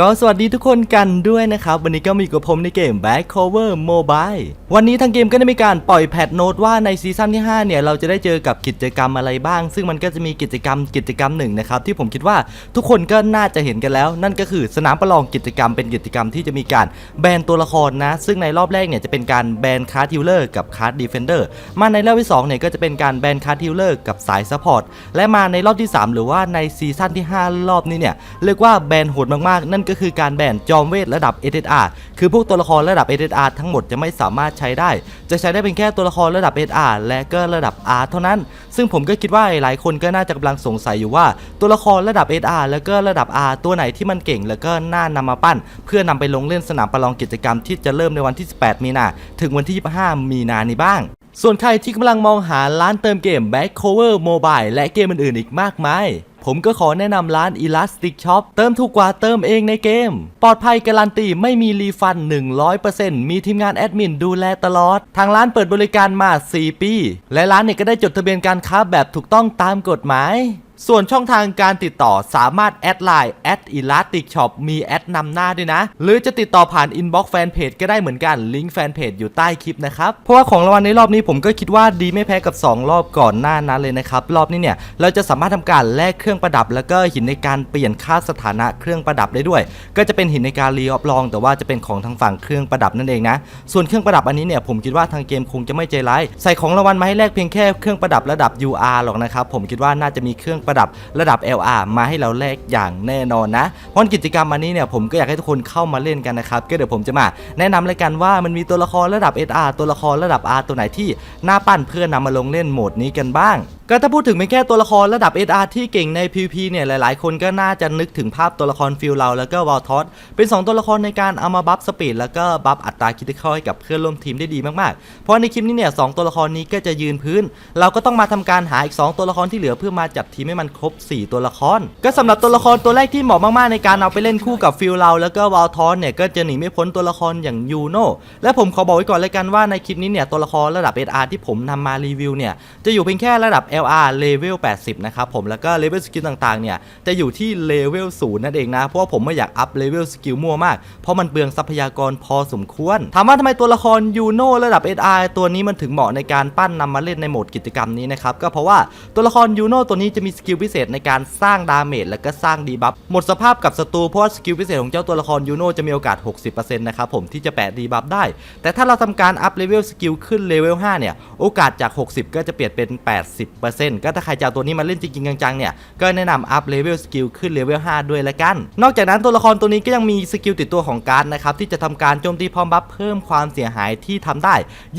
ก็สวัสดีทุกคนกันด้วยนะครับ วันนี้ก็มีกับผมในเกม Back Cover Mobile วันนี้ทางเกมก็ได้มีการปล่อยแพทโน้ตว่าในซีซั่นที่ 5 เนี่ย เราจะได้เจอกับกิจกรรมอะไรบ้าง ซึ่งมันก็จะมีกิจกรรมกิจกรรมหนึ่งนะครับ ที่ผมคิดว่าทุกคนก็น่าจะเห็นกันแล้ว นั่นก็คือสนามประลองกิจกรรมเป็นกิจกรรมที่จะมีการแบนตัวละครนะ ซึ่งในรอบแรกเนี่ยจะเป็นการแบนคาร์ดฮิลเลอร์กับคาร์ดดีเฟนเดอร์มาในรอบที่สองเนี่ยก็จะเป็นการแบนคาร์ดฮิลเลอร์กับสายซัพพอร์ตและมาในรอบที่สามหรือว่าในซีซั่นที่ห้ารอบนี้เนี่ยเรียกว่าแบนโหดมากๆนั่นก็คือการแบนจอมเวทระดับ SSR คือพวกตัวละครระดับ SSR ทั้งหมดจะไม่สามารถใช้ได้ จะใช้ได้เป็นแค่ตัวละครระดับ SR และก็ระดับ R เท่านั้น ซึ่งผมก็คิดว่าหลายคนก็น่าจะกำลังสงสัยอยู่ว่า ตัวละครระดับ SR แล้วก็ระดับ R ตัวไหนที่มันเก่ง แล้วก็น่านำมาปั้น เพื่อนำไปลงเล่นสนามประลองกิจกรรมที่จะเริ่มในวันที่ 18 มีนาถึงวันที่ 25 มีนานี้บ้างส่วนใครที่กำลังมองหาร้านเติมเกม Back Cover Mobile และเกมอื่นๆอีกมากมาย ผมก็ขอแนะนำร้าน Elastic Shop เติมถูกกว่าเติมเองในเกม ปลอดภัยการันตีไม่มีรีฟัน 100%มีทีมงานแอดมินดูแลตลอด ทางร้านเปิดบริการมา 4 ปี และร้านเนี่ยก็ได้จดทะเบียนการค้าแบบถูกต้องตามกฎหมาย ส่วนช่องทางการติดต่อสามารถแอดไลน์แอดอีลาติกช็อปมีแอดนำหน้าด้วยนะ หรือจะติดต่อผ่านอินบ็อกซ์แฟนเพจก็ได้เหมือนกันลิงก์แฟนเพจอยู่ใต้คลิปนะครับ เพราะว่าของรางวัลในรอบนี้ผมก็คิดว่าดีไม่แพ้กับ 2 รอบก่อนหน้านั้นเลยนะครับ รอบนี้เนี่ย เราจะสามารถทำการแลกเครื่องประดับ แล้วก็หินในการเปลี่ยนค่าสถานะเครื่องประดับได้ด้วย ก็จะเป็นหินในการรีออฟลอง แต่ว่าจะเป็นของทางฝั่งเครื่องประดับนั่นเองนะส่วนเครื่องประดับอันนี้เนี่ยผมคิดว่าทางเกมคงจะไม่ใจร้ายใส่ของรางวัลมาให้แลกเพียงแค่เครื่องประดับระดับ UR หรอกนะครับผมคิดว่าน่าจะมีเครื่องประดับระดับ LR มาให้เราแลกอย่างแน่นอนนะ เพราะกิจกรรมอันนี้เนี่ยผมก็อยากให้ทุกคนเข้ามาเล่นกันนะครับ ก็เดี๋ยวผมจะมาแนะนำเลยกันว่ามันมีตัวละครระดับ SR ตัวละครระดับ R ตัวไหนที่น่าปั้นเพื่อนำมาลงเล่นโหมดนี้กันบ้าง ก็ถ้าพูดถึงเป็นแค่ตัวละครระดับ SR ที่เก่งใน PVP เนี่ยหลายๆ คนก็น่าจะนึกถึงภาพตัวละครฟิลเราแล้วก็วอลทอสเป็น 2 ตัวละครในการเอามาบัฟสปีดแล้วก็บัฟอัตราคิดเข้าให้กับเพื่อนร่วมทีมได้ดีมากๆ เพราะในคลิปนี้เนี่ยสตัวละครนี้ก็จะยืนพื้น เราก็ต้องมาทำการหาอีก 2 ตัวละครที่เหลือเพื่อมาจัดทีมให้มันครบ 4 ตัวละคร ก็สำหรับตัวละครตัวแรกที่เหมาะมากๆในการเอาไปเล่นคู่กับฟิลเราแล้วก็วอลทอสเนี่ยก็จะหนีไม่พ้นตัวละครอย่างยูโนและผมขอบอกไว้ก่อนเลยกันว่าในคลิปนี้เนี่ยตัวละครระดับ SR ที่ผมนำมารีวิวเนี่ยจะอยู่เพียงแค่ระดับ LR เลเวล80 นะครับผมแล้วก็เลเวลสกิลต่างๆ เนี่ย จะอยู่ที่เลเวล0นั่นเองนะ เพราะว่าผมไม่อยากอัพเลเวลสกิลมั่วมาก เพราะมันเปลืองทรัพยากรพอสมควร ถามว่าทำไมตัวละครยูโนระดับ SR ตัวนี้มันถึงเหมาะในการปั้นนำมาเล่นในโหมดกิจกรรมนี้นะครับ ก็เพราะว่าตัวละครยูโนตัวนี้จะมีสกิลพิเศษในการสร้างดาเมจและก็สร้างดีบัฟหมดสภาพกับศัตรูเพราะว่าสกิลพิเศษของเจ้าตัวละครยูโนจะมีโอกาส 60%นะครับผมที่จะแปะดีบัฟได้ แต่ถ้าเราทำการอัพเลเวลสกิลขึ้นเลเวล5เนี่ยโอกาสจาก 60 ก็จะเปลี่ยนเป็น 80ก็ถ้าใครจะเอาตัวนี้มาเล่นจริงๆจังๆเนี่ยก็แนะนำอัพเลเวลสกิลขึ้นเลเวล5ด้วยละกัน นอกจากนั้นตัวละครตัวนี้ก็ยังมีสกิลติดตัวของการ์ดนะครับที่จะทำการโจมตีพร้อมบัฟเพิ่มความเสียหายที่ทำได้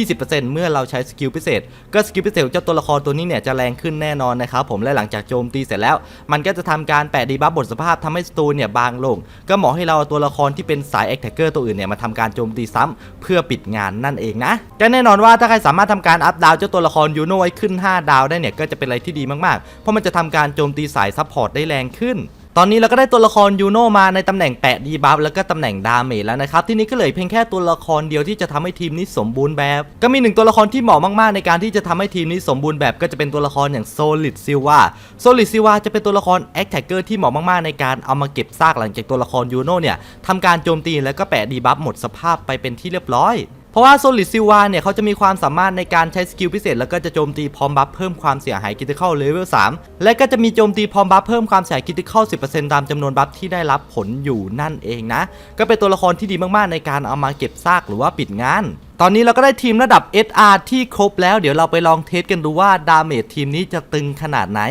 20%เมื่อเราใช้สกิลพิเศษ ก็สกิลพิเศษของเจ้าตัวละครตัวนี้เนี่ยจะแรงขึ้นแน่นอนนะครับผมและหลังจากโจมตีเสร็จแล้ว มันก็จะทำการแปะดีบัฟบทสภาพทำให้สตูเนี่ยบางลง ก็เหมาะให้เราตัวละครที่เป็นสายแอคแทกเกอร์ตัวอื่นเนี่ยมาทำการโจมตีซ้ำเพื่อปิดงานนั่นเองนะก็แน่นอนว่าถ้าใครสามารถทำการอัพดาวเจ้าตัวละครยูโนไว้ขึ้น 5 ดาวได้เนี่ยก็จะเป็นอะไรที่ดีมากๆ เพราะมันจะทำการโจมตีสายซัพพอร์ตได้แรงขึ้นตอนนี้เราก็ได้ตัวละครยูโนมาในตำแหน่งแปะดีบัฟแล้วก็ตำแหน่งดาเมจแล้วนะครับ ที่นี้ก็เหลือเพียงแค่ตัวละครเดียวที่จะทำให้ทีมนี้สมบูรณ์แบบ ก็มีหนึ่งตัวละครที่เหมาะมากๆ ในการที่จะทำให้ทีมนี้สมบูรณ์แบบก็จะเป็นตัวละครอย่างโซลิดซิวาโซลิดซิวาจะเป็นตัวละครแอคแท็กเกอร์ที่เหมาะมากๆ ในการเอามาเก็บซากหลังจากตัวละครยูโนเนี่ยทำการโจมตีแล้วก็แปะดีบัฟหมดสภาพไปเป็นที่เรียบร้อย เพราะว่าโซลิดซิวาเนี่ยเขาจะมีความสามารถในการใช้สกิลพิเศษ แล้วก็จะโจมตีพร้อมบัฟเพิ่มความเสียหายคิติคอลเลเวล3และก็จะมีโจมตีพร้อมบัฟเพิ่มความเสียหายคิติคอล10%ตามจำนวนบัฟที่ได้รับผลอยู่นั่นเองนะ ก็เป็นตัวละครที่ดีมากๆในการเอามาเก็บซากหรือว่าปิดงาน ตอนนี้เราก็ได้ทีมระดับ SR ที่ครบแล้วเดี๋ยวเราไปลองเทสกันดูว่าดาเมจทีมนี้จะตึงขนาดไหน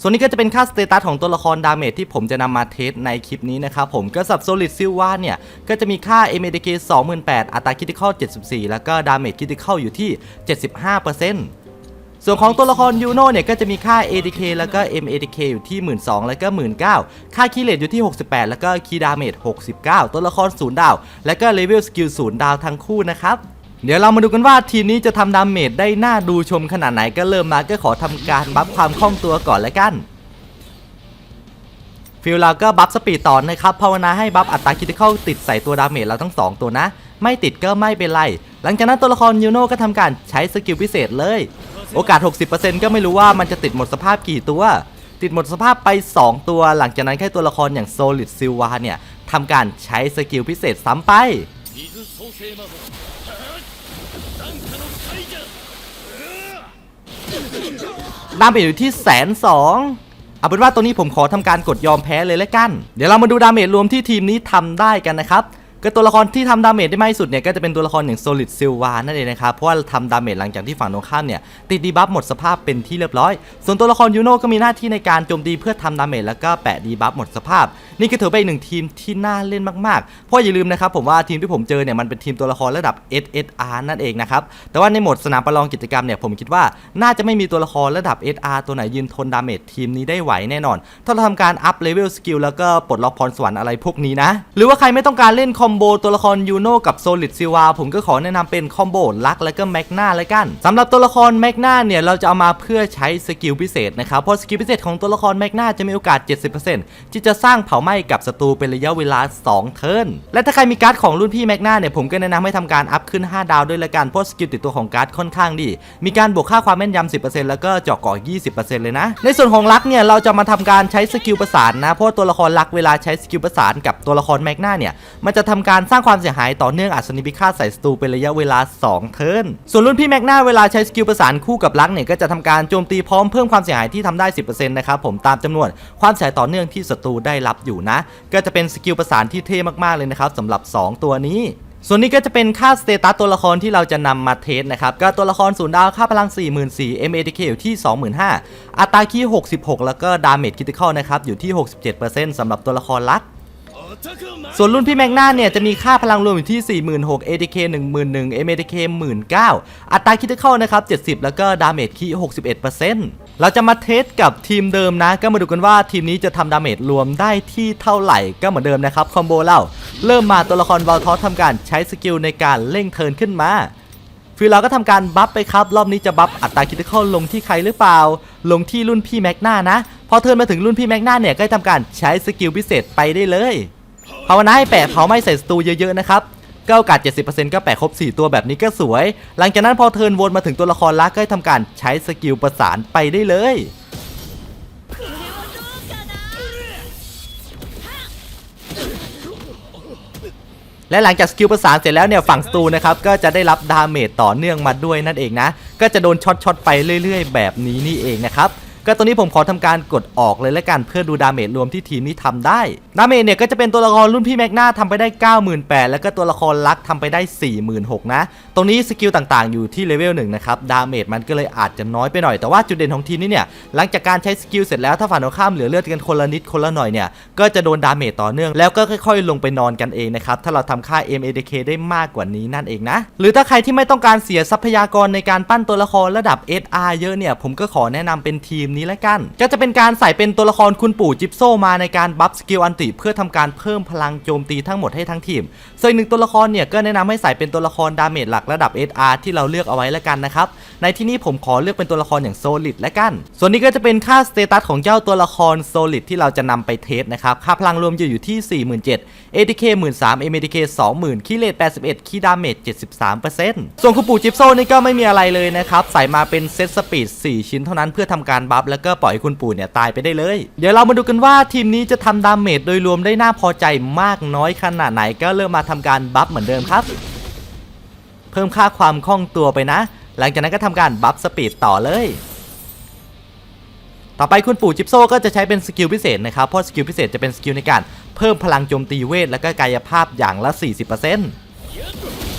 ส่วนนี้ก็จะเป็นค่าสเตตัสของตัวละครดาเมจที่ผมจะนำมาเทสในคลิปนี้นะครับผมก็สับโซลิดซิลวาเนี่ย ก็จะมีค่า MADK 28,000อัตราคิติคอล74 แล้วก็ดาเมจคิติคอลอยู่ที่ 75%ส่วนของตัวละครยูโนเนี่ยก็จะมีค่า ADK แล้วก็ MADK อยู่ที่ 12,000แล้วก็ 19,000ค่าคีเลตอยู่ที่ 68 แล้วก็คีดาเมจ69 ตัวละคร0ดาว แล้วก็เลเวลสกิล0ดาวทั้งคู่นะครับ เดี๋ยวเรามาดูกันว่าทีมนี้จะทำดาเมจได้น่าดูชมขนาดไหนก็เริ่มมาก็ขอทำการบัฟความคล่องตัวก่อนแล้วกันฟิลเราก็บัฟสปีดต่อนะครับภาวนาให้บัฟอัตราคิติคอลติดใส่ตัวดาเมจเราทั้ง 2 ตัวนะ ไม่ติดก็ไม่เป็นไร หลังจากนั้นตัวละครยูโน่ก็ทำการใช้สกิลพิเศษเลย โอกาส 60%ก็ไม่รู้ว่ามันจะติดหมดสภาพกี่ตัว ติดหมดสภาพไป 2 ตัว หลังจากนั้นแค่ตัวละครอย่างโซลิดซิลวาเนี่ยทำการใช้สกิลพิเศษซ้ำไป ดาเมจอยู่ที่แสนสองเอาเป็นว่าตรงนี้ผมขอทำการกดยอมแพ้เลยแล้วกัน เดี๋ยวเรามาดูดาเมจรวมที่ทีมนี้ทำได้กันนะครับ ก็ตัวละครที่ทำดาเมจได้มากที่สุดเนี่ยก็จะเป็นตัวละครอย่าง Solid Silva นั่นเองนะครับ เพราะว่าทำดาเมจหลังจากที่ฝั่งตรงข้ามเนี่ยติดดีบัฟหมดสภาพเป็นที่เรียบร้อย ส่วนตัวละครยูโน่ก็มีหน้าที่ในการโจมตีเพื่อทำดาเมจแล้วก็แปะดีบัฟหมดสภาพ นี่ก็ถือเป็นหนึ่งทีมที่น่าเล่นมากๆ เพราะอย่าลืมนะครับผมว่าทีมที่ผมเจอเนี่ยมันเป็นทีมตัวละครระดับ SSR นั่นเองนะครับแต่ว่าในโหมดสนามประลองกิจกรรมเนี่ยผมคิดว่าน่าจะไม่มีตัวละครระดับ SR ตัวไหนยืนทนดาเมจทีมนี้ได้ไหวแน่นอน ถ้าเราทำการอัพเลเวลสกิลแล้วก็ปลดล็อกพรสวรรค์อะไรพวกนี้นะหรือว่าใครไม่ต้องการเล่นคอมมโบตัวละครยูโน่กับโซลิดซิวาผมก็ขอแนะนำเป็นคอมโบลักแล้วก็แมกนาเลยกันสำหรับตัวละครแมกนาเนี่ยเราจะเอามาเพื่อใช้สกิลพิเศษนะครับเพราะสกิลพิเศษของตัวละครแมกนาจะมีโอกาส 70%ที่จะสร้างเผาไหม้กับศัตรูเป็นระยะเวลา 2 เทิร์นและถ้าใครมีการ์ดของรุ่นพี่แมกนาเนี่ยผมก็แนะนำให้ทำการอัพขึ้น 5 ดาวด้วยละกันเพราะสกิลติดตัวของการ์ดค่อนข้างดี มีการบวกค่าความแม่นยำ10%แล้วก็เจาะเกาะ20%เลยนะ ในส่วนของลักเนี่ยเราจะมาทำการใช้สกิลประสานนะเพราะตัวละครลักเวลาใช้สกิลประสานกับตัวละครแมกนาเนี่ยมันจะทำการสร้างความเสียหายต่อเนื่องอัศนิพิฆาตใส่สตูเป็นระยะเวลา 2 เทิร์น ส่วนรุ่นพี่แมกนาเวลาใช้สกิลประสานคู่กับลักเนี่ยก็จะทำการโจมตีพร้อมเพิ่มความเสียหายที่ทำได้ 10%นะครับผมตามจำนวนความเสียหายต่อเนื่องที่ศัตรูได้รับอยู่นะ ก็จะเป็นสกิลประสานที่เท่มากๆเลยนะครับสำหรับ 2 ตัวนี้ส่วนนี้ก็จะเป็นค่าสเตตัสตัวละครที่เราจะนำมาเทสนะครับ ก็ตัวละครศูนย์ดาวค่าพลัง 4 4 0 0 0 MATK อยู่ที่ 25,000อัตราคี66 แล้วก็ดาเมจคริติคอลนะครับ อยู่ที่ 67%สำหรับตัวละครลัก ส่วนรุ่นพี่แมกนาเนี่ยจะมีค่าพลังรวมอยู่ที่ 46,000 ATK 11,000 MATK 19,000 อัตราคิดเข้านะครับ 70 แล้วก็ดาเมจคี61%เราจะมาเทสกับทีมเดิมนะ ก็มาดูกันว่าทีมนี้จะทำดาเมจรวมได้ที่เท่าไหร่ก็เหมือนเดิมนะครับคอมโบเล่า เริ่มมาตัวละครวอลทอสทำการใช้สกิลในการเร่งเทิร์นขึ้นมาฟิลเราก็ทำการบัฟไปครับ รอบนี้จะบัฟอัตราคิดเข้าลงที่ใครหรือเปล่า ลงที่รุ่นพี่แมกนานะ พอเทิร์นมาถึงรุ่นพี่แมกนาเนี่ยก็ทำการใช้สกิลพิเศษไปได้เลย ภาวนาให้แปะเผาไม้ใส่สตูเยอะๆนะครับก็โอกาส 70%ก็แปะครบ 4 ตัวแบบนี้ก็สวย หลังจากนั้นพอเทินวนมาถึงตัวละครลักก็ให้ทำการใช้สกิลประสานไปได้เลย และหลังจากสกิลประสานเสร็จแล้วเนี่ยฝั่งสตูนะครับก็จะได้รับดาเมจต่อเนื่องมาด้วยนั่นเองนะ ก็จะโดนช็อตช็อตๆไปเรื่อย ๆ แบบนี้นี่เองนะครับ ก็ตรงนี้ผมขอทำการกดออกเลยและกันเพื่อดูดาเมจรวมที่ทีมนี้ทำได้ดาเมจเนี่ยก็จะเป็นตัวละครรุ่นพี่แมกนาทำไปได้ 98,000 แล้วก็ตัวละครลักทำไปได้ 46,000 นะ ตรงนี้สกิลต่างๆ อยู่ที่เลเวลหนึ่งนะครับ ดาเมจมันก็เลยอาจจะน้อยไปหน่อย แต่ว่าจุดเด่นของทีมนี้เนี่ย หลังจากการใช้สกิลเสร็จแล้วถ้าฝ่ายตรงข้ามเหลือเลือดกันคนละนิดคนละหน่อยเนี่ย ก็จะโดนดาเมจต่อเนื่อง แล้วก็ค่อยๆ ลงไปนอนกันเองนะครับ ถ้าเราทำค่า MADK ได้มากกว่านี้นั่นเองนะ หรือถ้าใครที่ไม่ต้องการเสียทรัพยากรในการปั้นตัวละครระดับ SR เยอะเนี่ย ผมก็ขอแนะนำเป็นทีมนี้ละกัน ก็จะเป็นการใส่เป็นตัวละครคุณปู่จิปโซมาในการบัฟสกิลอันติเพื่อทำการเพิ่มพลังโจมตีทั้งหมดให้ทั้งทีม ส่วนหนึ่งตัวละครเนี่ยก็แนะนำให้ใส่เป็นตัวละครดาเมจหลักระดับ SR ที่เราเลือกเอาไว้และกันนะครับ ในที่นี้ผมขอเลือกเป็นตัวละครอย่างโซลิดและกัน ส่วนนี้ก็จะเป็นค่าสเตตัสของเจ้าตัวละครโซลิดที่เราจะนำไปเทสนะครับ ค่าพลังรวมจะอยู่ที่ 47,000 ATK 13,000 MATK 20,000คีเลต81คีดาเมจ73%ส่วนคุณปู่จิปโซนี่ก็ไม่มีอะไรเลยนะครับ ใส่มาเป็นเซตสปีด 4 ชิ้นเท่านั้นเพื่อทำการบัฟแล้วก็ปล่อยให้คุณปู่เนี่ยตายไปได้เลย เดี๋ยวเรามาดูกันว่าทีมนี้จะทำดาเมจโดยรวมได้น่าพอใจมากน้อยขนาดไหนก็เริ่มมาทำการบัฟเหมือนเดิมครับ เพิ่มค่าความคล่องตัวไปนะ หลังจากนั้นก็ทำการบัฟสปีดต่อเลยต่อไปคุณปู่จิปโซก็จะใช้เป็นสกิลพิเศษนะครับ เพราะสกิลพิเศษจะเป็นสกิลในการเพิ่มพลังโจมตีเวทและก็กายภาพอย่างละ 40%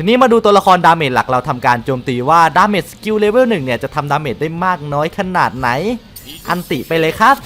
ทีนี้มาดูตัวละครดาเมจหลักเราทำการโจมตีว่าดาเมจสกิลเลเวลหนึ่งเนี่ยจะทำดาเมจได้มากน้อยขนาดไหน อันติไปเลยครับ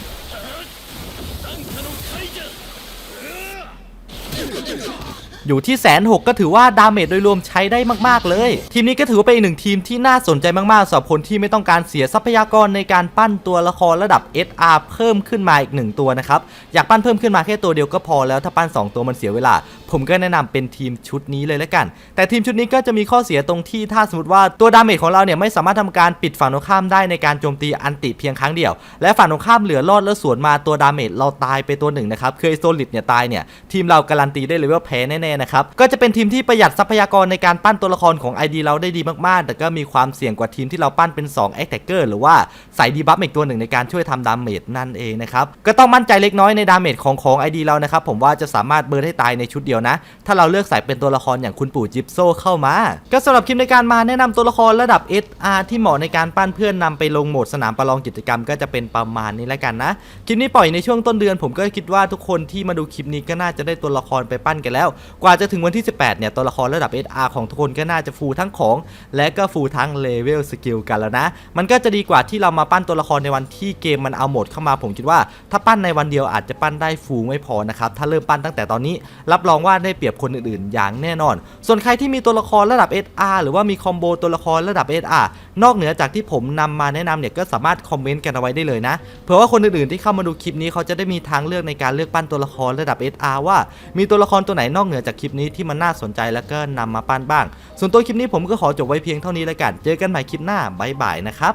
อยู่ที่แสนหกก็ถือว่าดาเมจโดยรวมใช้ได้มากๆเลย ทีมนี้ก็ถือว่าเป็นอีกหนึ่งทีมที่น่าสนใจมากๆสำหรับคนที่ไม่ต้องการเสียทรัพยากรในการปั้นตัวละครระดับ SR เพิ่มขึ้นมาอีกหนึ่งตัวนะครับอยากปั้นเพิ่มขึ้นมาแค่ตัวเดียวก็พอแล้วถ้าปั้น 2 ตัวมันเสียเวลา ผมก็แนะนำเป็นทีมชุดนี้เลยละกัน แต่ทีมชุดนี้ก็จะมีข้อเสียตรงที่ถ้าสมมติว่าตัวดาเมจของเราเนี่ยไม่สามารถทำการปิดฝั่งตรงข้ามได้ในการโจมตีอันติเพียงครั้งเดียว และฝั่งตรงข้ามเหลือรอดแล้วสวนมาตัวดาเมจเราตายไปตัวหนึ่งนะครับคือไอโซลิดเนี่ยตายเนี่ยทีมเราการันตีได้เลยว่าแพ้แน่ๆนะครับก็จะเป็นทีมที่ประหยัดทรัพยากรในการปั้นตัวละครของ ID เราได้ดีมากๆ แต่ก็มีความเสี่ยงกว่าทีมที่เราปั้นเป็น2 a t t a c k e r หรือว่าใส่ดีบัฟอีกตัวหนึ่งในการช่วยทำดาเมจนั่นเองนะครับก็ต้องมั่นใจเล็กน้อยในดาเมจของของ ID เรานะครับผมว่าจะสามารถเบิร์นให้ตายในชุดเดียวนะ ถ้าเราเลือกใส่เป็นตัวละครอย่างคุณปู่จิปโซเข้ามา ก็สำหรับคลิปในการมาแนะนำตัวละครระดับ SR ที่เหมาะในการปั้นเพื่อนนำไปลงโหมดสนามประลองกิจกรรมก็จะเป็นประมาณนี้แล้วกันนะ คลิปนี้ปล่อยในช่วงต้นเดือน ผมก็คิดว่าทุกคนที่มาดูคลิปนี้ก็น่าจะได้ตัวละครไปปั้นกันแล้ว กว่าจะถึงวันที่ 18 เนี่ยตัวละครระดับ SR ของทุกคนก็น่าจะฟูลทั้งของ และก็ฟูลทั้งเลเวลสกิลกันแล้วนะ มันก็จะดีกว่าที่เรามาปั้นตัวละครในวันที่เกมมันเอาโหมดเข้ามาผมคิดว่า ถ้าปั้นในวันเดียวอาจจะปั้นได้ฟูไม่พอนะครับถ้าเริ่มปั้นตั้งแต่ตอนนี้รับรองว่าได้เปรียบคนอื่นๆ อย่างแน่นอน ส่วนใครที่มีตัวละครระดับ SR หรือว่ามีคอมโบตัวละครระดับ SR นอกเหนือจากที่ผมนำมาแนะนำเนี่ยก็สามารถคอมเมนต์กันเอาไว้ได้เลยนะเผื่อว่าคนอื่นๆที่เข้ามาดูคลิปนี้เขาจะได้มีทางเลือกในการเลือกปั้นตัวละครระดับ SR ว่า มีตัวละครตัวไหนนอกเหนือจากคลิปนี้ที่มันน่าสนใจแล้วก็นำมาปั้นบ้าง ส่วนตัวคลิปนี้ผมก็ขอจบไว้เพียงเท่านี้แล้วกัน เจอกันใหม่คลิปหน้าบ๊ายบายนะครับ